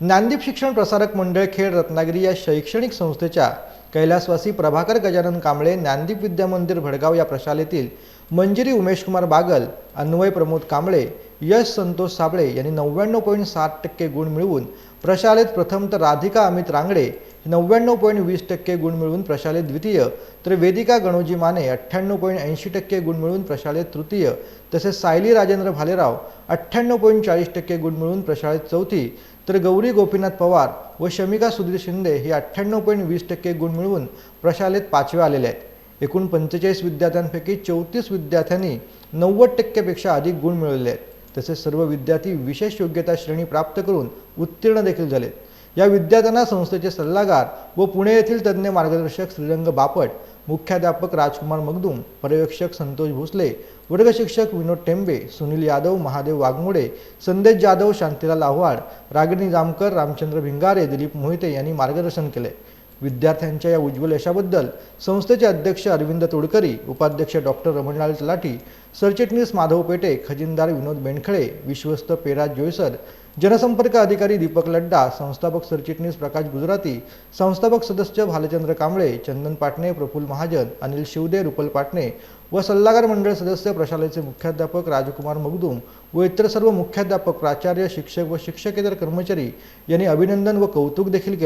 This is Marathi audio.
ज्ञानदीप शिक्षण प्रसारक मंडळ खेड रत्नागिरी या शैक्षणिक संस्थेच्या कैलासवासी प्रभाकर गजानन कांबळे ज्ञानदीप विद्यामंदिर भडगाव या प्रशालेतील मंजिरी उमेशकुमार बागल अन्वय प्रमोद कांबळे यश संतोष साबळे यांनी नव्याण्णव पॉईंट सात टक्के गुण मिळवून प्रशालेत प्रथम तर राधिका अमित रांगडे नव्याण्णव पॉईंट वीस टक्के गुण मिळवून प्रशालेत द्वितीय तर वेदिका गणोजी माने अठ्ठ्याण्णव पॉईंट ऐंशी टक्के गुण मिळवून प्रशालेत तृतीय तसेच सायली राजेंद्र भालेराव अठ्ठ्याण्णव पॉईंट चाळीस टक्के गुण मिळवून प्रशालेत चौथी तर गौरी गोपीनाथ पवार व शमिका सुधीर शिंदे हे अठ्ठ्याण्णव पॉईंट वीस टक्के गुण मिळवून प्रशालेत पाचवे आलेले आहेत. एकूण पंचेचाळीस विद्यार्थ्यांपैकी चौतीस विद्यार्थ्यांनी नव्वद टक्क्यापेक्षा अधिक गुण मिळवले आहेत. तसेच सर्व विद्यार्थी विशेष योग्यता श्रेणी प्राप्त करून उत्तीर्ण देखील झालेत. या विद्यार्थ्यांना संस्थेचे सल्लागार व पुणे येथील तज्ज्ञ मार्गदर्शक श्रीरंग बापट मुख्याध्यापक राजकुमार मगदूम पर्यवेक्षक संतोष भोसले वर्गशिक्षक विनोद टेंबे सुनील यादव महादेव वाघमोडे संदेश जाधव शांतीलाल आव्हाड रागिणी जामकर रामचंद्र भिंगारे दिलीप मोहिते यांनी मार्गदर्शन केले. विद्यार्थ्यांच्या या उज्ज्वल यशाबद्दल संस्थेचे अध्यक्ष अरविंद तोडकरी उपाध्यक्ष डॉक्टर रमणलाल तलाठी सरचिटणीस माधव पेटे खजिनदार विनोद बेणखळे विश्वस्त पेराज जोयसर जनसंपर्क अधिकारी दीपक लड्डा संस्थापक सरचिटणीस प्रकाश गुजराती संस्थापक सदस्य भालचंद्र कांबळे चंदन पाटणे प्रफुल्ल महाजन अनिल शिवदे रुपल पाटणे व सल्लागार मंडळ सदस्य प्रशालेचे मुख्याध्यापक राजकुमार मगदूम व इतर सर्व मुख्याध्यापक प्राचार्य शिक्षक व शिक्षकेतर कर्मचारी यांनी अभिनंदन व कौतुक देखील